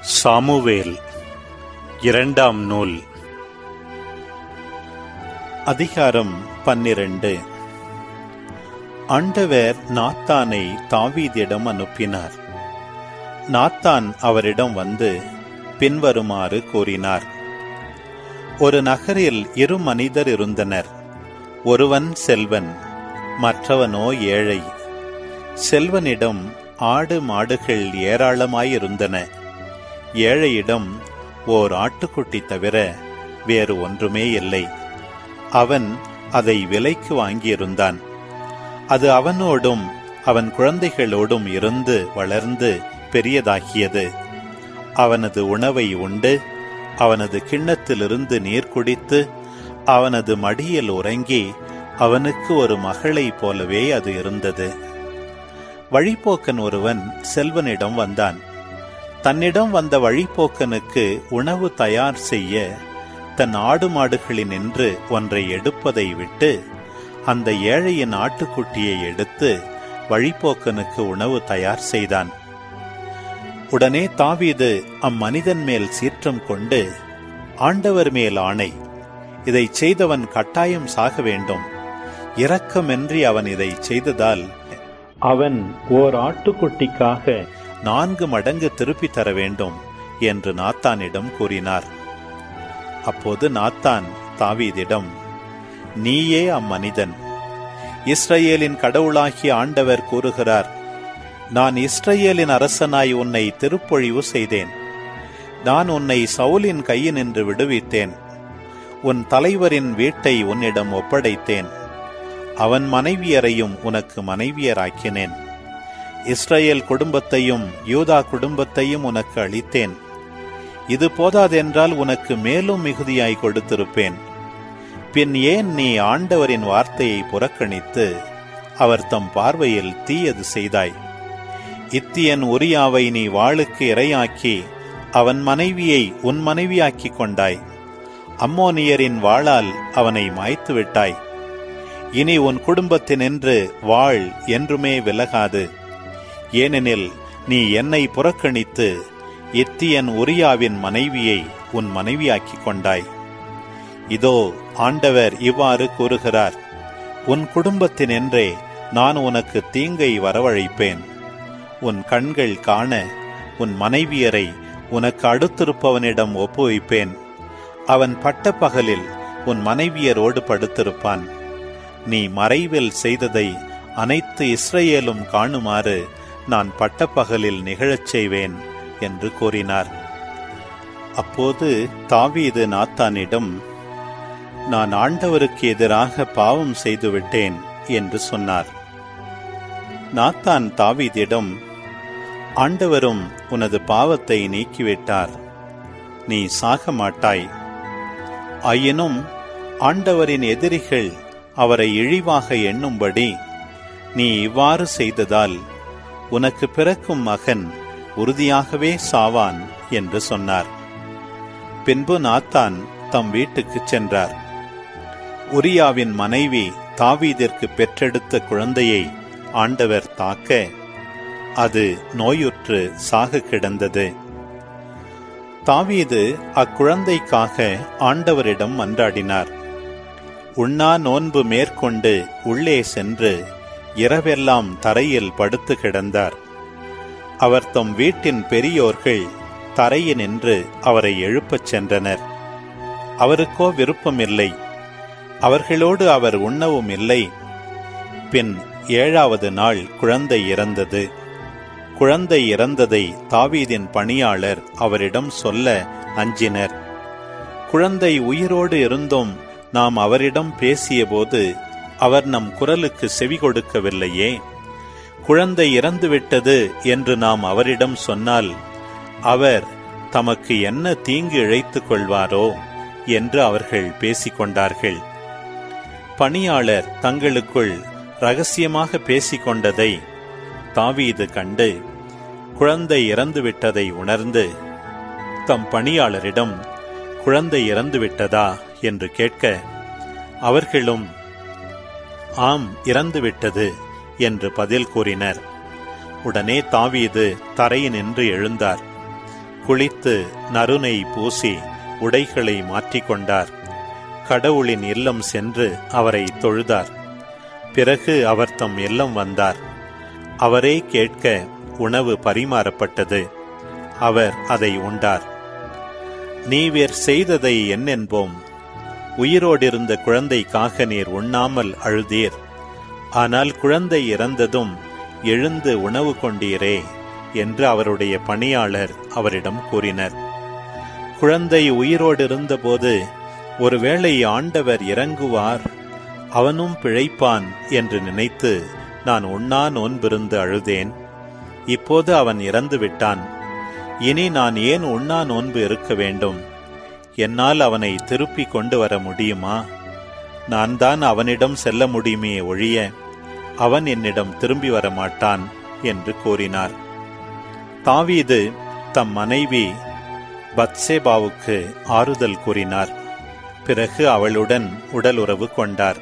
Samuel இரண்டாம் நூல். அதிகாரம் பன்னிரண்டு. ஆண்டவர் நாத்தானை தாவீதிடம் அனுப்பினார். நாத்தான் அவரிடம் வந்து பின்வருமாறு கூறினார். ஒரு நகரில் இரு மனிதர் இருந்தனர். ஒருவன் செல்வன் மற்றவனோ ஏழை. செல்வனிடம் ஆடு மாடுகள் ஏராளமாயிருந்தன. ஏழையிடம் ஓர் ஆட்டுக்குட்டி தவிர வேறு ஒன்றுமே இல்லை. அவன் அதை விலைக்கு வாங்கியிருந்தான். அது அவனோடும் அவன் குழந்தைகளோடும் இருந்து வளர்ந்து பெரியதாகியது. அவனது உணவை உண்டு அவனது கிண்ணத்திலிருந்து நீர் குடித்து அவனது மடியில் உறங்கி அவனுக்கு ஒரு மகளைப் போலவே அது இருந்தது. வழிப்போக்கன் ஒருவன் செல்வனிடம் வந்தான். தன்னிடம் வந்த வழிப்போக்கனுக்கு உணவு தயார் செய்ய தன் ஆடு மாடுகளினின்று ஒன்றை எடுப்பதை விட்டு அந்த ஏழையின் ஆட்டுக்குட்டியை எடுத்து வழிப்போக்கனுக்கு உணவு தயார் செய்தான். உடனே தாவீது அம்மனிதன் மேல் சீற்றம் கொண்டு ஆண்டவர் மேல் ஆணை இதை செய்தவன் கட்டாயம் சாக வேண்டும். இரக்கமின்றி அவன் இதை செய்ததால் அவன் ஓர் ஆட்டுக்குட்டிக்காக நான்கு மடங்கு திருப்பி தர வேண்டும் என்று நாத்தானிடம் கூறினார். அப்போது நாத்தான் தாவீதிடம் நீயே அம்மனிதன். இஸ்ரேலின் கடவுளாகிய ஆண்டவர் கூறுகிறார் நான் இஸ்ரேலின் அரசனாய் உன்னை திருப்பொழிவு செய்தேன். நான் உன்னை சவுலின் கையினின்று விடுவித்தேன். உன் தலைவரின் வீட்டை உன்னிடம் ஒப்படைத்தேன். அவன் மனைவியரையும் உனக்கு மனைவியராக்கினேன். இஸ்ரேல் குடும்பத்தையும் யூதா குடும்பத்தையும் உனக்கு அளித்தேன். இது போதாதென்றால் உனக்கு மேலும் மிகுதியாய் கொடுத்திருப்பேன். பின் ஏன் நீ ஆண்டவரின் வார்த்தையை புறக்கணித்து அவர் தம் பார்வையில் தீயது செய்தாய்? இத்தியன் உரியாவை நீ வாளுக்கு இரையாக்கி அவன் மனைவியை உன் மனைவியாக்கிக் கொண்டாய். அம்மோனியரின் வாளால் அவனை மாய்த்து விட்டாய் இனி உன் குடும்பத்தினின்று வாழ் என்றுமே விலகாது. ஏனெனில் நீ என்னை புறக்கணித்து எத்தியன் உரியாவின் மனைவியை உன் மனைவியாக்கிக் கொண்டாய். இதோ ஆண்டவர் இவ்வாறு கூறுகிறார். உன் குடும்பத்தினென்றே நான் உனக்கு தீங்கை வரவழைப்பேன். உன் கண்கள் காண உன் மனைவியரை உனக்கு அடுத்திருப்பவனிடம் ஒப்புவிப்பேன். அவன் பட்ட பகலில் உன் மனைவியரோடு படுத்திருப்பான். நீ மறைவில் செய்ததை அனைத்து இஸ்ரேலும் காணுமாறு நான் பட்டப்பகலில் நிகழச் செய்வேன் என்று கூறினார். அப்போது தாவீது நாத்தானிடம் நான் ஆண்டவருக்கு எதிராக பாவம் செய்துவிட்டேன் என்று சொன்னார். நாத்தான் தாவீதிடம் ஆண்டவரும் உனது பாவத்தை நீக்கிவிட்டார். நீ சாக மாட்டாய். ஆயினும் ஆண்டவரின் எதிரிகள் அவரை இழிவாக எண்ணும்படி நீ இவ்வாறு செய்ததால் உனக்கு பிறக்கும் மகன் உறுதியாகவே சாவான் என்று சொன்னார். பின்பு நாத்தான் தம் வீட்டுக்குச் சென்றார். உரியாவின் மனைவி தாவீதிற்கு பெற்றெடுத்த குழந்தையை ஆண்டவர் தாக்க அது நோயுற்று சாக கிடந்தது. தாவீது அக்குழந்தைக்காக ஆண்டவரிடம் மன்றாடினார். உண்ணா நோன்பு மேற்கொண்டு உள்ளே சென்று இரவெல்லாம் தரையில் படுத்து கிடந்தார். அவர் தம் வீட்டின் பெரியோர்கள் தரையினின்று அவரை எழுப்பச் சென்றனர். அவருக்கோ விருப்பமில்லை. அவர்களோடு அவர் உண்ணவும் இல்லை. பின் ஏழாவது நாள் குழந்தை இறந்தது. குழந்தை இறந்ததை தாவீதின் பணியாளர் அவரிடம் சொல்ல அஞ்சினர். குழந்தை உயிரோடு இருந்தும் நாம் அவரிடம் பேசியபோது அவர் நம் குரலுக்கு செவி கொடுக்கவில்லையே. குழந்தை இறந்துவிட்டது என்று நாம் அவரிடம் சொன்னால் அவர் தமக்கு என்ன தீங்கு இழைத்துக் கொள்வாரோ என்று அவர்கள் பேசிக்கொண்டார்கள் பணியாளர் தங்களுக்குள் ரகசியமாக பேசிக்கொண்டதை தாவீது கண்டு குழந்தை இறந்துவிட்டதை உணர்ந்து தம் பணியாளரிடம் குழந்தை இறந்துவிட்டதா என்று கேட்க அவர்களும் ஆம் இறந்துவிட்டது என்று பதில் கூறினர். உடனே தாவீது தரையினின்று எழுந்தார். குளித்து நறுனை பூசி உடைகளை மாற்றிக்கொண்டார். கடவுளின் இல்லம் சென்று அவரை தொழுதார். பிறகு அவர் தம் இல்லம் வந்தார். அவரே கேட்க உணவு பரிமாறப்பட்டது. அவர் அதை உண்டார். நீவேர் செய்ததை என்னென்போம் உயிரோடிருந்த குழந்தைக்காக நீர் உண்ணாமல் அழுதீர். ஆனால் குழந்தை இறந்ததும் எழுந்து உணவு கொண்டீரே என்று அவருடைய பணியாளர் அவரிடம் கூறினர். குழந்தை உயிரோடு இருந்தபோது ஒருவேளை ஆண்டவர் இறங்குவார் அவனும் பிழைப்பான் என்று நினைத்து நான் உண்ணா நோன்பிருந்து அழுதேன். இப்போது அவன் இறந்து விட்டான் இனி நான் ஏன் உண்ணா நோன்பு இருக்க வேண்டும்? என்னால் அவனை திருப்பி கொண்டு வர முடியுமா? நான் தான் அவனிடம் செல்ல முடியுமே ஒழிய அவன் என்னிடம் திரும்பி வர மாட்டான் என்று கூறினார். தாவீது தம் மனைவி பத்சேபாவுக்கு ஆறுதல் கூறினார். பிறகு அவளுடன் உடல் உறவு கொண்டார்.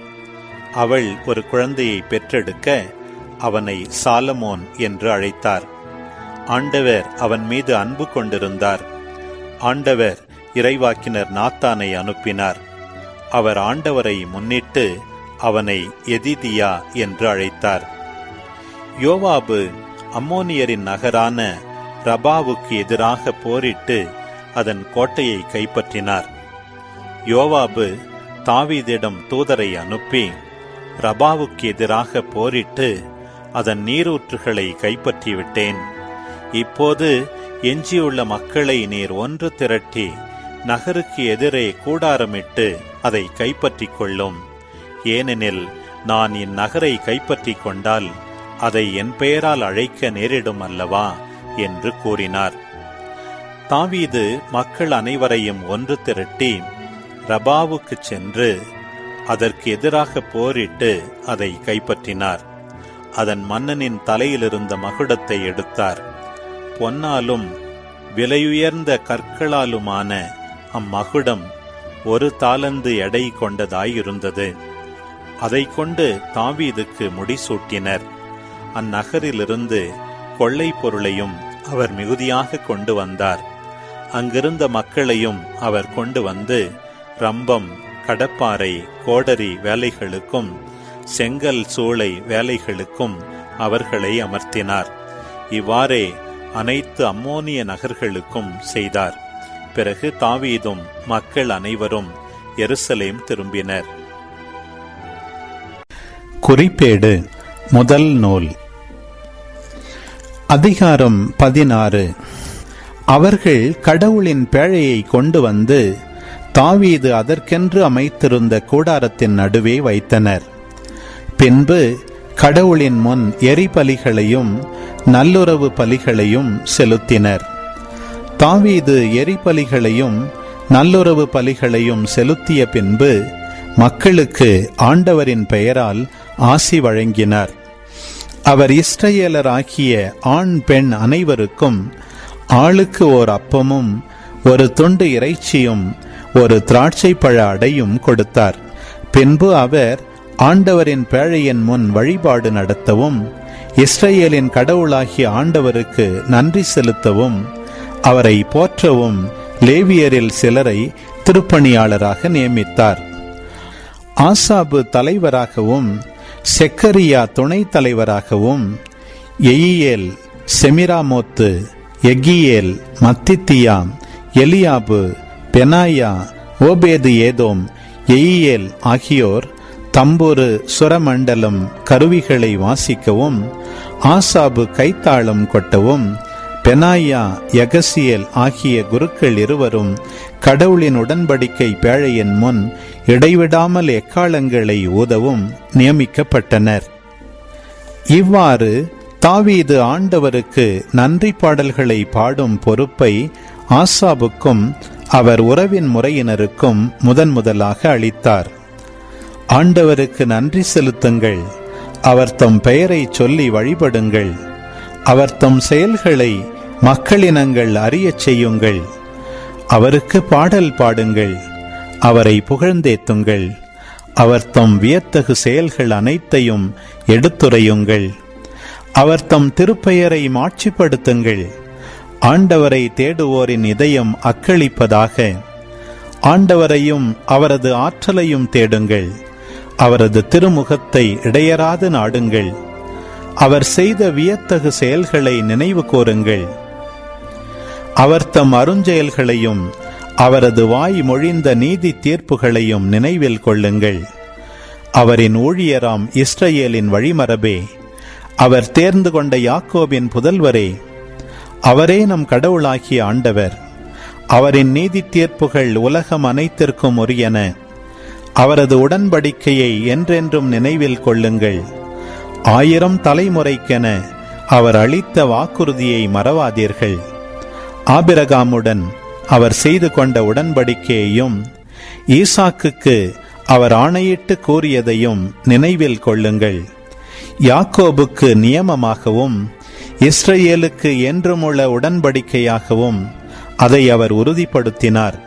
அவள் ஒரு குழந்தையை பெற்றெடுக்க அவனை சாலமோன் என்று அழைத்தார். ஆண்டவர் அவன் மீது அன்பு கொண்டிருந்தார். ஆண்டவர் இறைவாக்கினர் நாத்தானை அனுப்பினார். அவர் ஆண்டவரை முன்னிட்டு அவனை எதிதியா என்று அழைத்தார். யோவாபு அம்மோனியரின் நகரான ரபாவுக்கு எதிராக போரிட்டு அதன் கோட்டையை கைப்பற்றினார். யோவாபு தாவீதிடம் தூதரை அனுப்பி ரபாவுக்கு எதிராக போரிட்டு அதன் நீரூற்றுகளை கைப்பற்றிவிட்டேன். இப்போது எஞ்சியுள்ள மக்களை நீர் ஒன்று திரட்டி நகருக்கு எதிரே கூடாரமிட்டு அதை கைப்பற்றிக் கொள்ளும் ஏனெனில் நான் இந்நகரை கைப்பற்றிக் கொண்டால் அதை என் பெயரால் அழைக்க நேரிடும் அல்லவா? என்று கூறினார். தாவீது மக்கள் அனைவரையும் ஒன்று திரட்டி ரபாவுக்கு சென்று அதற்கு எதிராக போரிட்டு அதை கைப்பற்றினார். அதன் மன்னனின் தலையிலிருந்த மகுடத்தை எடுத்தார். பொன்னாலும் விலையுயர்ந்த கற்களாலுமான அம்மகுடம் ஒரு தாளந்து எடை கொண்டதாயிருந்தது. அதை கொண்டு தாவீதுக்கு முடிசூட்டினர். அந்நகரிலிருந்து கொள்ளை பொருளையும் அவர் மிகுதியாக கொண்டு வந்தார். அங்கிருந்த மக்களையும் அவர் கொண்டு வந்து ரம்பம் கடப்பாறை கோடரி வேலைகளுக்கும் செங்கல் சூளை வேலைகளுக்கும் அவர்களை அமர்த்தினார். இவ்வாறே அனைத்து அம்மோனிய நகர்களுக்கும் செய்தார். பிறகு தாவீதும் மக்கள் அனைவரும் எருசலேம் திரும்பினர். குறிப்பேடு முதல் நூல். அதிகாரம் பதினாறு. அவர்கள் கடவுளின் பேழையை கொண்டு வந்து தாவீது அதற்கென்று அமைத்திருந்த கூடாரத்தின் நடுவே வைத்தனர். பின்பு கடவுளின் முன் எரிபலிகளையும் நல்லுறவு பலிகளையும் செலுத்தினர். தாவீது எரிபலிகளையும் நல்லுறவு பலிகளையும் செலுத்திய பின்பு மக்களுக்கு ஆண்டவரின் பெயரால் ஆசி வழங்கினார். அவர் இஸ்ரேலராகிய ஆண் பெண் அனைவருக்கும் ஆளுக்கு ஓர் அப்பமும் ஒரு துண்டு இறைச்சியும் ஒரு திராட்சை பழ அடையும் கொடுத்தார். பின்பு அவர் ஆண்டவரின் பேழையின் முன் வழிபாடு நடத்தவும் இஸ்ரேலின் கடவுளாகிய ஆண்டவருக்கு நன்றி செலுத்தவும் அவரை போற்றவும் லேவியரில் சிலரை திருப்பணியாளராக நியமித்தார். ஆசாபு தலைவராகவும் செக்கரியா துணைத் தலைவராகவும் எயியேல் செமிராமோத்து எகியேல் மத்தித்தியா எலியாபு பெனாயா ஓபேது ஏதோம் எயியேல் ஆகியோர் தம்பொரு சுரமண்டலம் கருவிகளை வாசிக்கவும் ஆசாபு கைத்தாளம் கொட்டவும் பெனாயா எகசியல் ஆகிய குருக்கள் இருவரும் கடவுளின் உடன்படிக்கை பேழையின் முன் இடைவிடாமல் எக்காலங்களை ஊதவும் நியமிக்கப்பட்டனர். இவ்வாறு தாவீது ஆண்டவருக்கு நன்றி பாடல்களை பாடும் பொறுப்பை ஆசாபுக்கும் அவர் உறவின் முறையினருக்கும் முதன் முதலாக அளித்தார். ஆண்டவருக்கு நன்றி செலுத்துங்கள். அவர் தம் பெயரை சொல்லி வழிபடுங்கள். அவர் தம் செயல்களை மக்களினங்கள் அறியச் செய்யுங்கள். அவருக்கு பாடல் பாடுங்கள். அவரை புகழ்ந்தேத்துங்கள். அவர் தம் வியத்தகு செயல்கள் அனைத்தையும் எடுத்துரையுங்கள். அவர் தம் திருப்பெயரை மாட்சிப்படுத்துங்கள். ஆண்டவரை தேடுவோரின் இதயம் அக்களிப்பதாக. ஆண்டவரையும் அவரது ஆற்றலையும் தேடுங்கள். அவரது திருமுகத்தை இடையராது நாடுங்கள். அவர் செய்த வியத்தகு செயல்களை நினைவு கூறுங்கள். அவர் தம் அருஞ்செயல்களையும் அவரது வாய் மொழிந்த நீதி தீர்ப்புகளையும் நினைவில் கொள்ளுங்கள். அவரின் ஊழியராம் இஸ்ரேலின் வழிமரபே அவர் தேர்ந்து கொண்ட யாக்கோபின் புதல்வரே அவரே நம் கடவுளாகிய ஆண்டவர். அவரின் நீதி தீர்ப்புகள் உலகம் அனைத்திற்கும் உரியன. அவரது உடன்படிக்கையை என்றென்றும் நினைவில் கொள்ளுங்கள். ஆயிரம் தலைமுறைக்கென அவர் அளித்த வாக்குறுதியை மறவாதீர்கள். ஆபிரகாமுடன் அவர் செய்து கொண்ட உடன்படிக்கையையும் ஈசாக்குக்கு அவர் ஆணையிட்டு கூறியதையும் நினைவில் கொள்ளுங்கள். யாக்கோபுக்கு நியமமாகவும் இஸ்ரேலுக்கு என்றுமுள்ள உடன்படிக்கையாகவும் அதை அவர் உறுதிப்படுத்தினார்.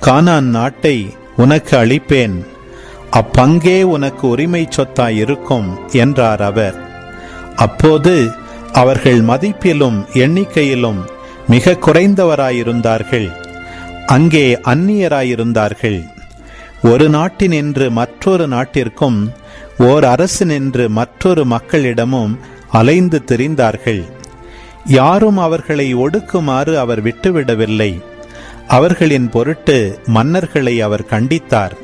கானான் நாட்டை உனக்கு அளிப்பேன். அப்பங்கே உனக்கு உரிமை சொத்தாய் இருக்கும் என்றார் அவர். அப்போது அவர்கள் மதிப்பிலும் எண்ணிக்கையிலும் மிக குறைந்தவராயிருந்தார்கள். அங்கே அந்நியராயிருந்தார்கள். ஒரு நாட்டினின்று மற்றொரு நாட்டிற்கும் ஓர் அரசு நின்று மற்றொரு மக்களிடமும் அலைந்து திரிந்தார்கள். யாரும் அவர்களை ஒடுக்குமாறு அவர் விட்டுவிடவில்லை. அவர்களின் பொருட்டு மன்னர்களை அவர் கண்டித்தார்.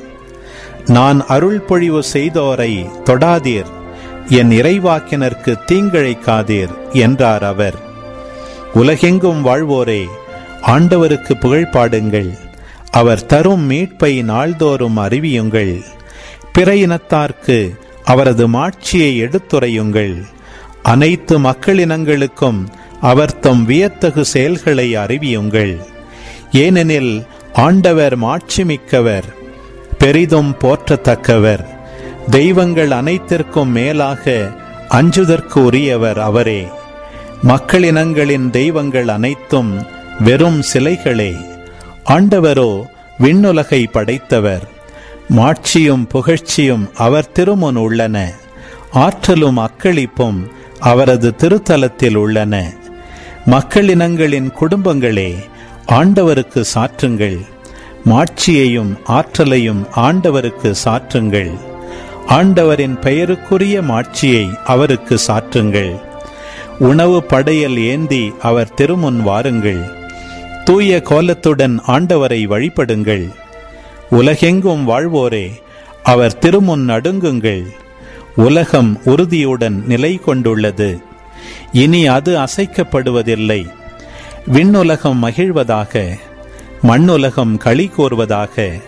நான் அருள் பொழிவு செய்தோரை தொடாதீர். என் இறைவாக்கினருக்கு தீங்கிழைக்காதீர் என்றார் அவர். உலகெங்கும் வாழ்வோரே ஆண்டவருக்கு புகழ் பாடுங்கள். அவர் தரும் மீட்பை நாள்தோறும் அறிவியுங்கள். பிற இனத்தார்க்கு அவரது மாட்சியை எடுத்துரையுங்கள். அனைத்து மக்களினங்களுக்கும் அவர் தம் வியத்தகு செயல்களை அறிவியுங்கள். ஏனெனில் ஆண்டவர் மாட்சிமிக்கவர் பெரிதும் போற்றத்தக்கவர். தெய்வங்கள் அனைத்திற்கும் மேலாக அஞ்சுதற்கு உரியவர் அவரே. மக்களினங்களின் தெய்வங்கள் அனைத்தும் வெறும் சிலைகளே. ஆண்டவரோ விண்ணுலகை படைத்தவர். மாட்சியும் புகழ்ச்சியும் அவர் திருமுன் உள்ளன. ஆற்றலும் அக்களிப்பும் அவரது திருத்தலத்தில் உள்ளன. மக்களினங்களின் குடும்பங்களே ஆண்டவருக்கு சாற்றுங்கள். மாட்சியையும் ஆற்றலையும் ஆண்டவருக்கு சாற்றுங்கள். ஆண்டவரின் பெயருக்குரிய மாட்சியை அவருக்கு சாற்றுங்கள். உணவு படையல் ஏந்தி அவர் திருமுன் வாருங்கள். தூய கோலத்துடன் ஆண்டவரை வழிபடுங்கள். உலகெங்கும் வாழ்வோரே அவர் திருமுன் நடுங்குங்கள். உலகம் உறுதியுடன் நிலை கொண்டுள்ளது. இனி அது அசைக்கப்படுவதில்லை. விண்ணுலகம் மகிழ்வதாக மண்ணுலகம் களி கோர்வதாக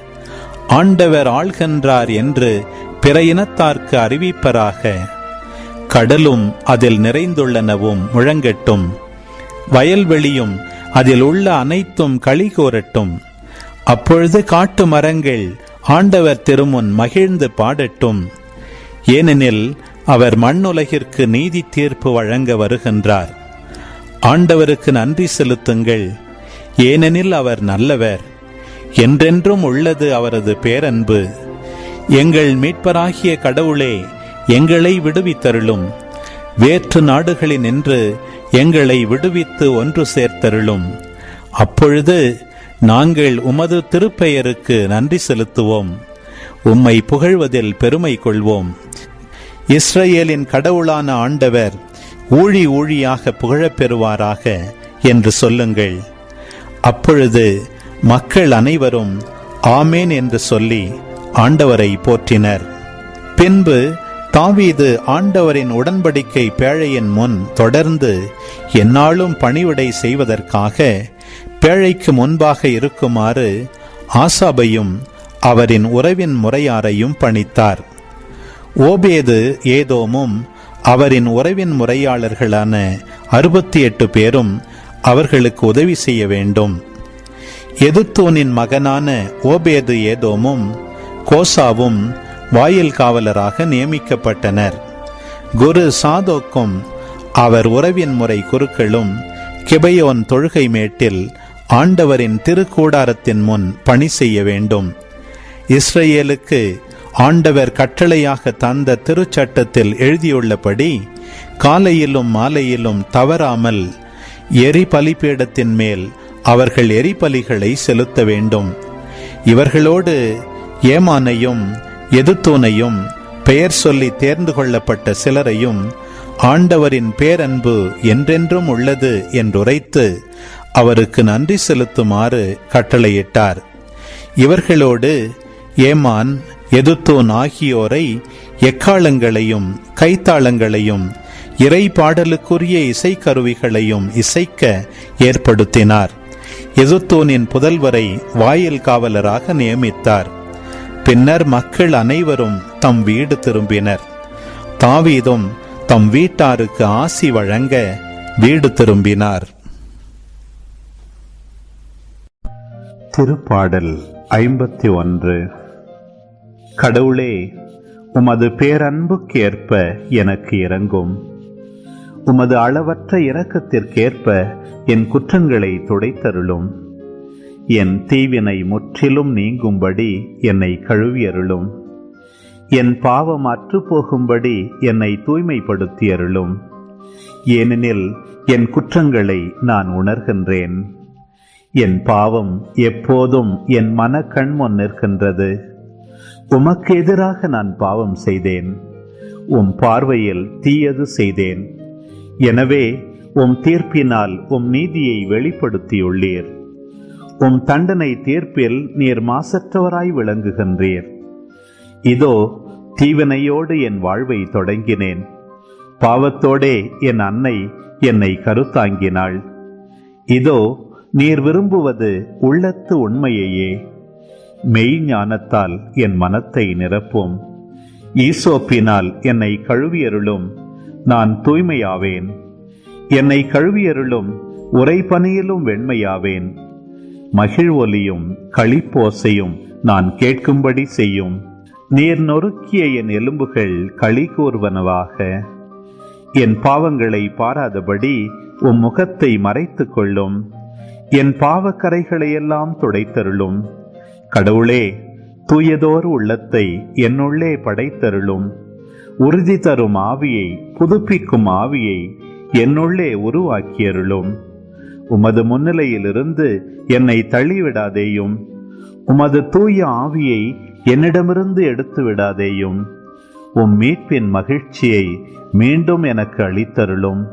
ஆண்டவர் ஆள்கின்றார் என்று பிற இனத்தார்க்கு அறிவிப்பராக கடலும் அதில் நிறைந்துள்ளனவும் முழங்கட்டும். வயல்வெளியும் அதில் உள்ள அனைத்தும் களி கோரட்டும். அப்பொழுது காட்டு மரங்கள் ஆண்டவர் திருமுன் மகிழ்ந்து பாடட்டும். ஏனெனில் அவர் மண்ணுலகிற்கு நீதி தீர்ப்பு வழங்க வருகின்றார். ஆண்டவருக்கு நன்றி செலுத்துங்கள். ஏனெனில் அவர் நல்லவர். என்றென்றும் உள்ளது அவரது பேரன்பு. எங்கள் மீட்பராகிய கடவுளே எங்களை விடுவித்தருளும். வேற்று நாடுகளின் நின்று எங்களை விடுவித்து ஒன்று சேர்த்தருளும். அப்பொழுது நாங்கள் உமது திருப்பெயருக்கு நன்றி செலுத்துவோம். உம்மை புகழ்வதில் பெருமை கொள்வோம். இஸ்ரேலின் கடவுளான ஆண்டவர் ஊழி ஊழியாக புகழப்பெறுவாராக என்று சொல்லுங்கள். அப்பொழுது மக்கள் அனைவரும் ஆமேன் என்று சொல்லி ஆண்டவரை போற்றினர். பின்பு தாவீது ஆண்டவரின் உடன்படிக்கை பேழையின் முன் தொடர்ந்து எந்நாளும் பணிவிடை செய்வதற்காக பேழைக்கு முன்பாக இருக்குமாறு ஆசாபையும் அவரின் உறவின் முறையாரையும் பணித்தார். ஓபேது ஏதோமும் அவரின் உறவின் முறையாளர்களான அறுபத்தி எட்டு பேரும் அவர்களுக்கு உதவி செய்ய வேண்டும். எதுத்தோனின் மகனான ஓபேது ஏதோமும் கோசாவும் வாயில் காவலராக நியமிக்கப்பட்டனர். குரு சாதோக்கும் அவர் உறவின் முறை குருக்களும் கிபையோன் தொழுகை மேட்டில் ஆண்டவரின் திருக்கூடாரத்தின் முன் பணி செய்ய வேண்டும். இஸ்ரேலுக்கு ஆண்டவர் கட்டளையாக தந்த திருச்சட்டத்தில் எழுதியுள்ளபடி காலையிலும் மாலையிலும் தவறாமல் எரி பலிபீடத்தின் மேல் அவர்கள் எரிபலிகளை செலுத்த வேண்டும். இவர்களோடு ஏமானையும் எதுத்தூனையும் பெயர் சொல்லி தேர்ந்து கொள்ளப்பட்ட சிலரையும் ஆண்டவரின் பேரன்பு என்றென்றும் உள்ளது என்றுரைத்து அவருக்கு நன்றி செலுத்துமாறு கட்டளையிட்டார். இவர்களோடு ஏமான் எதுத்தூன் ஆகியோரை எக்காலங்களையும் கைத்தாளங்களையும் இறை பாடலுக்குரிய இசைக்கருவிகளையும் இசைக்க ஏற்படுத்தினார். எசுத்தூனின் புதல்வரை வாயில் காவலராக நியமித்தார். பின்னர் மக்கள் அனைவரும் தம் வீடு திரும்பினர். தாவீதும் தம் வீட்டாருக்கு ஆசி வழங்க வீடு திரும்பினார். திருப்பாடல் ஐம்பத்தி ஒன்று கடவுளே உமது பேரன்புக்கேற்ப எனக்கு இறங்கும் உமது அளவற்ற இரக்கத்திற்கேற்ப என் குற்றங்களை துடைத்தருளும். என் தீவினை முற்றிலும் நீங்கும்படி என்னை கழுவியருளும். என் பாவம் அற்று போகும்படி என்னை தூய்மைப்படுத்தியருளும். ஏனெனில் என் குற்றங்களை நான் உணர்கின்றேன். என் பாவம் எப்போதும் என் மன கண்முன் நிற்கின்றது. உமக்கு எதிராக நான் பாவம் செய்தேன். உம் பார்வையில் தீயது செய்தேன். எனவே உம் தீர்ப்பினால் உம் நீதியை வெளிப்படுத்தியுள்ளீர். உம் தண்டனை தீர்ப்பில் நீர் மாசற்றவராய் விளங்குகின்றீர். இதோ தீவினையோடு என் வாழ்வை தொடங்கினேன். பாவத்தோடே என் அன்னை என்னை கருத்தாங்கினாள். இதோ நீர் விரும்புவது உள்ளத்து உண்மையையே. மெய் ஞானத்தால் என் மனத்தை நிரப்பும். ஈசோப்பினால் என்னை கழுவியருளும். நான் தூய்மையாவேன். என்னை கழுவியருளும் உரைபனியிலும் வெண்மையாவேன். மகிழ்வொலியும் களிப்போசையும் நான் கேட்கும்படி செய்யும். நீர் நொறுக்கிய என் எலும்புகள் களி கூறுவனவாக. என் பாவங்களை பாராதபடி உம் முகத்தை மறைத்துக் கொள்ளும். என் பாவக்கரைகளையெல்லாம் துடைத்தருளும். கடவுளே தூயதோர் உள்ளத்தை என்னுள்ளே படைத்தருளும். உறுதி தரும் ஆவியை புதுப்பிக்கும் ஆவியை என்னுள்ளே உருவாக்கியருளும். உமது முன்னிலையிலிருந்து என்னை தள்ளிவிடாதேயும் உமது தூய ஆவியை என்னிடமிருந்து எடுத்து விடாதேயும் உம் மீட்பின் மகிழ்ச்சியை மீண்டும் எனக்கு அளித்தருளும்.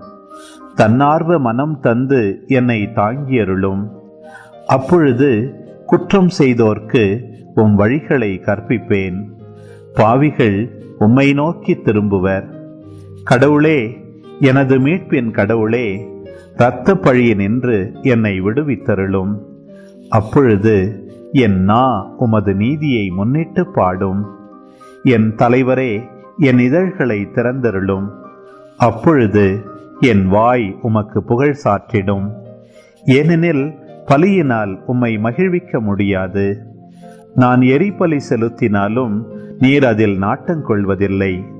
தன்னார்வ மனம் தந்து என்னை தாங்கியருளும். அப்பொழுது குற்றம் செய்தோர்க்கு உம் வழிகளை கற்பிப்பேன். பாவிகள் உம்மை நோக்கி திரும்புவர். கடவுளே எனது மீட்பின் கடவுளே இரத்த பழியினின்று என்னை விடுவித்தருளும். அப்பொழுது என் நா உமது நீதியை முன்னிட்டு பாடும். என் தலைவரே என் இதழ்களை திறந்தருளும். அப்பொழுது என் வாய் உமக்கு புகழ் சாற்றிடும். ஏனெனில் பலியினால் உம்மை மகிழ்விக்க முடியாது. நான் எரிபலி செலுத்தினாலும் நீர் அதில் நாட்டங்கொள்வதில்லை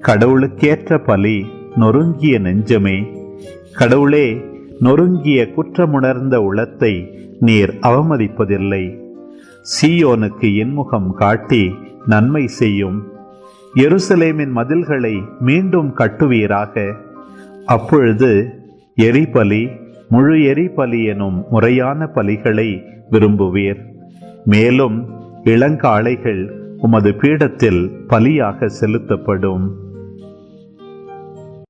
கடவுளுக்கேற்ற பலி நொறுங்கிய நெஞ்சமே. கடவுளே நொறுங்கிய குற்றமுணர்ந்த உளத்தை நீர் அவமதிப்பதில்லை. சீயோனுக்கு இன்முகம் காட்டி நன்மை செய்யும். எருசலேமின் மதில்களை மீண்டும் கட்டுவீராக. அப்பொழுது எரிபலி முழு எரிபலி எனும் முறையான பலிகளை விரும்புவீர். மேலும் இளங்காளைகள் உமது பீடத்தில் பலியாக செலுத்தப்படும்.